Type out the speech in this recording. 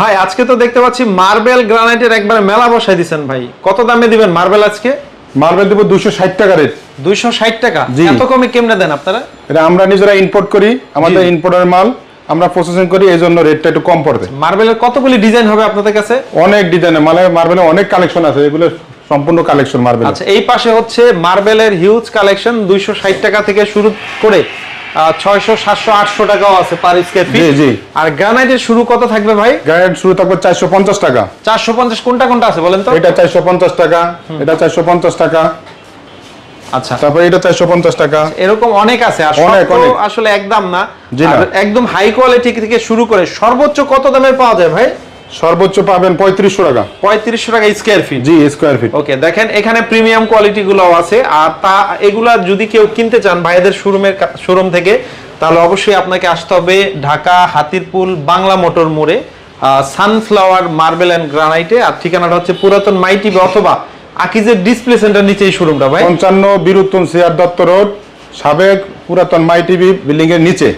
ভাই আজকে তো দেখতে পাচ্ছি মার্বেল গ্রানাইটের একবারে মেলা বসাই দিছেন ভাই। কত দামে দিবেন মার্বেল আজকে? মার্বেল দেবো দুশো ষাট টাকা রেট দুইশো ষাট টাকা? এত কমে কেমনে দেন আপনারা? এটা আমরা নিজেরা ইম্পোর্ট করি আমাদের। ইম্পোর্টের মাল আমরা প্রসেসিং করি এই জন্য রেটটা একটু কম পড়বে। মার্বেলের কতগুলি ডিজাইন হবে আপনাদের কাছে? অনেক ডিজাইনের মানে মার্বেলের অনেক কালেকশন আছে এগুলো সম্পূর্ণ কালেকশন মার্বেল আচ্ছা এই পাশে হচ্ছে মার্বেলের হিউজ কালেকশন দুইশো ষাট টাকা থেকে শুরু করে ছয়শো সাতশো আটশো টাকাও আছে পার স্কোয়ার ফিট জি। আর গ্রানাইটের শুরু কত থাকবে ভাই? গাইড শুরু থাকবে চারশো পঞ্চাশ টাকা। চারশো পঞ্চাশ কোনটা কোনটা আছে বলেন তো? এটা চারশো পঞ্চাশ টাকা এটা চারশো পঞ্চাশ টাকা। আচ্ছা। তারপর এটা চারশো পঞ্চাশ টাকা। এরকম অনেক আছে আর অনেক, অনেক। আসলে একদম না। একদম হাই কোয়ালিটি থেকে শুরু করে সর্বোচ্চ কত দামের পাওয়া যায় ভাই? সর্বোচ্চ পাবেন পঁয়ত্রিশশো টাকা। পঁয়ত্রিশশো টাকা স্কোয়ার ফিট জি স্কোয়ার ফিট ওকে দেখেন এখানে প্রিমিয়াম কোয়ালিটি গুলো আছে আর তা এগুলা যদি কেউ কিনতে চান ভাইদের শোরুমের শোরুম থেকে তাহলে অবশ্যই আপনাকে আসতে হবে ঢাকা হাতিরপুল বাংলা মোটর মোড়ে সানফ্লাওয়ার মার্বেল অ্যান্ড গ্রানাইটে আর ঠিকানাটা হচ্ছে পুরাতন মাইটিভি অথবা আকিজের ডিসপ্লে সেন্টার নিচেই শোরুমটা ভাই। পঞ্চান্ন বীরুত্তম সিয়ার দত্ত রোড সাবেক পুরাতন মাই টিভি বিল্ডিং এর নিচে।